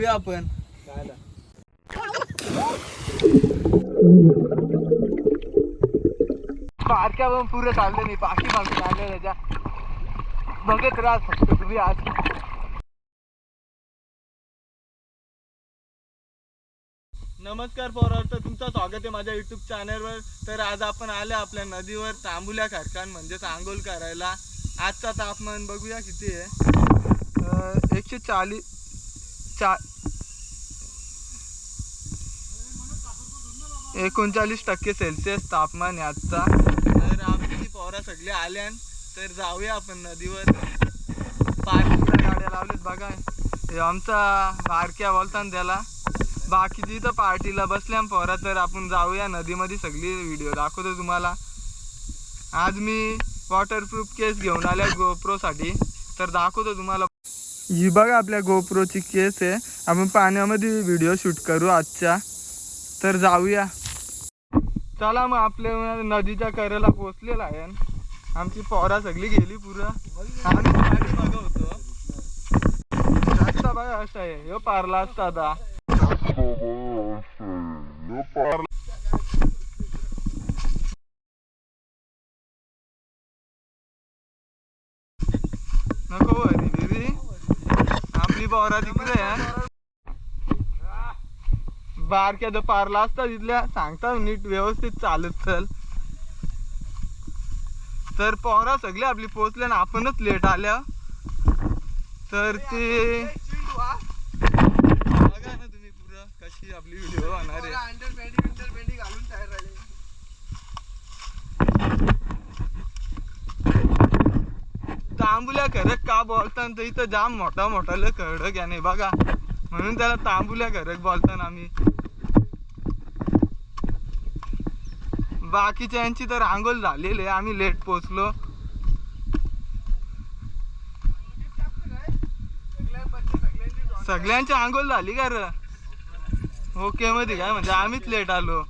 जाऊया आपण. पारख्या पण पुरं चाललं नाही पाठी मागून आलं त्याच्या. बघत राहा फक्त तुम्ही आज. नमस्कार पोरावर तर तुमचं स्वागत आहे माझ्या युट्यूब चॅनलवर तर आज आपण आले आपल्या नदीवर तांबुल्या कारखान म्हणजेच आंघोळ करायला. आजचा तापमान बघूया किती आहे. एकशे चाळीस चा एकोणचाळीस टक्के सेल्सिअस तापमान आहे आजचा. तर आमची पोरा सगळे आल्यान तर जाऊया आपण नदीवर. पार्किंगच्या गाड्या लावलेत बघा. हे आमचा बारक्या बोलताना त्याला बाकीची तर पार्टीला बसल्या पोरा तर आपण जाऊया नदीमध्ये सगळी व्हिडिओ दाखवतो तुम्हाला. आज मी वॉटरप्रूफ केस घेऊन आल्या गोप्रोसाठी तर दाखवतो तुम्हाला. ही बघा आपल्या गोप्रोची केस आहे. आपण पाण्यामध्ये व्हिडिओ शूट करू आजच्या. तर जाऊया. चला मग आपल्या नदीच्या करेला पोचलेला आहे. आमची पोरा सगळी गेली पुरा. आम्ही पाठीमागं होतो. रस्ता बघा असा आहे. ह्यो पारला असता आता नको वरी दीदी. आपली पोरा तिकडे आहे. बारक्या जो पारला असता तिथल्या सांगता नीट व्यवस्थित चालत चल. तर पोरा सगळे आपली पोचल्या ना आपणच लेट आल्या. तर ते बघा ना तुम्ही पुरं कशी आपली व्हिडिओ होणार आहे. तांबुल्या खरक का बोलताना? तर इथं जाम मोठा मोठा लय खडक याने बघा. म्हणून त्याला तांबुल्या खरक बोलताना आम्ही. बाकीच्यांची तर आंघोळ झालेली आहे. आम्ही लेट पोचलो सगळ्यांची आंघोळ झाली का र? ओके मध्ये काय म्हणजे आम्हीच लेट आलो.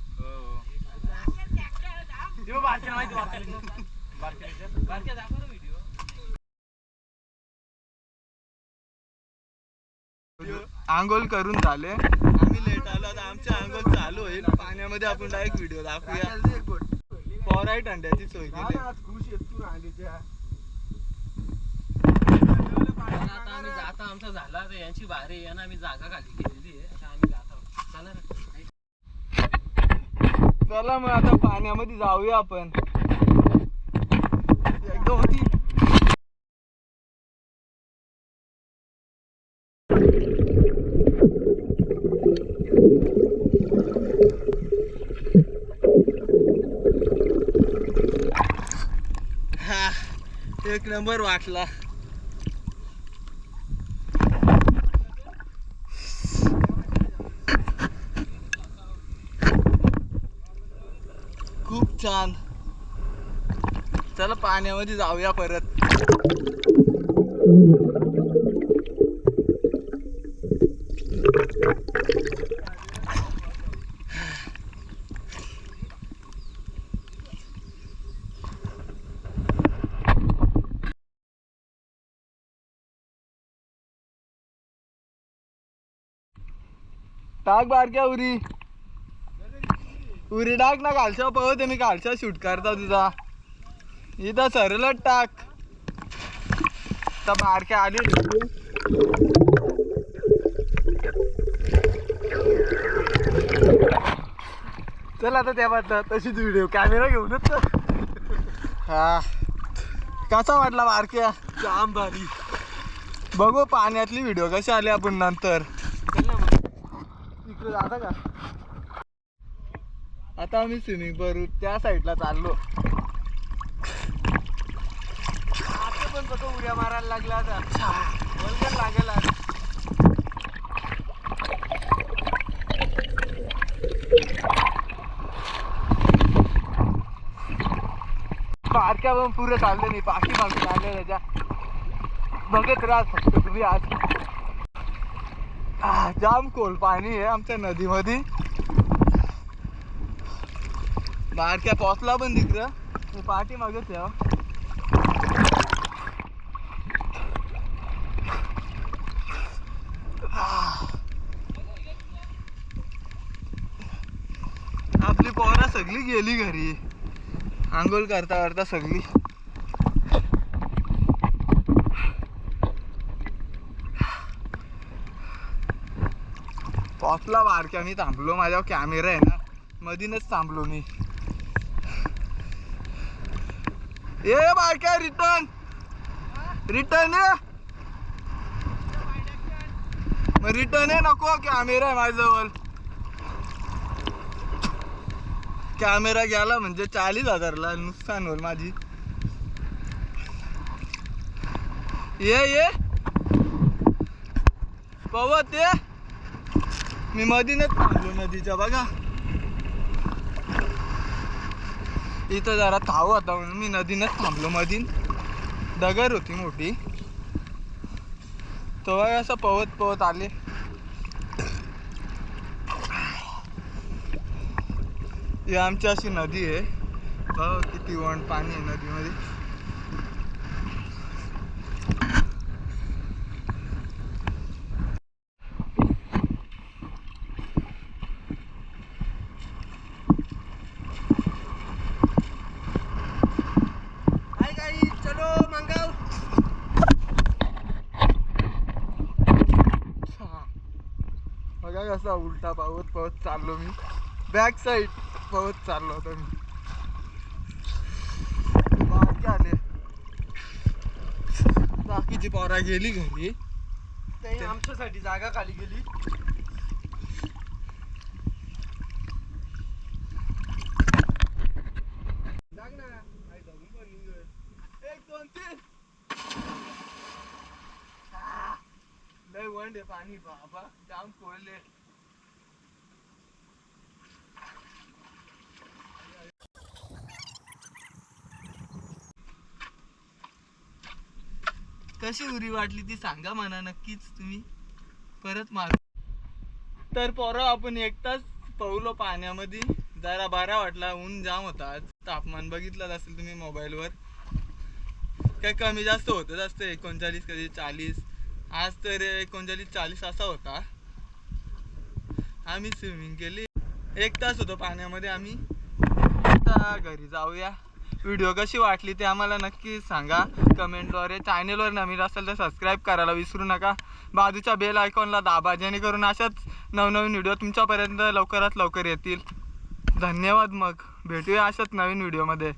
आंघोळ करून झाले. आम्ही लेट आलो आता आमची आंघोळ चालू होईल. पाण्यामध्ये आपण डायरेक्ट व्हिडिओ दाखवूया. पॉराईट अंड्याची सोय केली. आता आम्ही जाता आमचा झाला तर यांची बारी आहे. ना आम्ही जागा खाली केलेली आहे. आता आम्ही जात. आहोत चला ना चला मग आता पाण्यामध्ये जाऊया आपण. एकदम होती हा एक नंबर वाटला. खूप छान. चला पाण्यामध्ये जाऊया परत. टाक बारक्या उरी. उरी टाक ना कालच्या पळत मी घालशा शूट करता तुझा इथं सरलच टाक. तर बारक्या आली? चल आता त्या बात तशीच व्हिडिओ कॅमेरा घेऊनच तर हा. कसा वाटला बारक्या? जाम भारी. बघू पाण्यातली व्हिडिओ कशी आली आपण नंतर. जाता का? आता आम्ही स्विमिंग पूल त्या साईडला चाललो. आता पण कसं उड्या मारायला लागला आता. लागेल आता. बारक्या पण पुरं चाललं नाही पाठी मागून आलं त्याच्या बघत राहा फक्त तुम्ही आज. जाम कोल पाणी आहे आमच्या नदीमध्ये. बाहेर काय पॉसला पण तिकडं. पाठी मागत या आपली पोहरा सगळी गेली घरी. आंघोळ करता करता सगळी. पॉपला बारक्या मी थांबलो माझ्यावर कॅमेरा आहे ना. मधीनच थांबलो मी. ये बारक्या रिटर्न रिटर्न ये मग रिटर्न आहे नको कॅमेरा आहे माझ्याजवळ. कॅमेरा गेला म्हणजे चाळीस हजारला नुकसान होईल माझी. ये ये. पवत ये. मी मधीनच थांबलो नदीच्या बघा. इथं जरा थाव होता म्हणून मी नदीनच थांबलो मधीन दगर होती मोठी. तेव्हा असं पवत पवत आले. ही आमची अशी नदी आहे. किती वण पाणी आहे नदीमध्ये हाय गाई चलो मंगाव काय असा उलटा पावत पावत चाललो मी. बॅक साईड पावत चाललो होतो मी. बाकी आले. बाकीची पोरा गेली घरी. ते आमच्यासाठी जागा खाली गेली जाग ना आई जाऊन पण निघल. एक दोन तीन आ, लय पाणी बाबा जाम कोळले कशी उरी वाटली ती सांगा म्हणा नक्कीच तुम्ही. परत मार तर पोरं आपण एकटाच पवलो पाण्यामध्ये. जरा बारा वाटला ऊन जाम होता आज. तापमान बघितलं असेल तुम्ही मोबाईलवर. काय कमी जास्त होतच असतं एकोणचाळीस कधी चाळीस. आज तर एकोणचाळीस चाळीस असा होता. आम्ही स्विमिंग केली. एक तास होतो पाण्यामध्ये आम्ही. आता घरी जाऊया. व्हिडिओ कशी वाटली ते आम्हाला नक्की सांगा. कमेंटद्वारे चॅनेलवर नवीन असेल तर सबस्क्राईब करायला विसरू नका. बाजूच्या बेल आयकॉनला दाबा जेणेकरून अशाच नवनवीन व्हिडिओ तुमच्यापर्यंत लवकरात लवकर येतील. धन्यवाद मग. भेटूया अशाच नवीन व्हिडिओमध्ये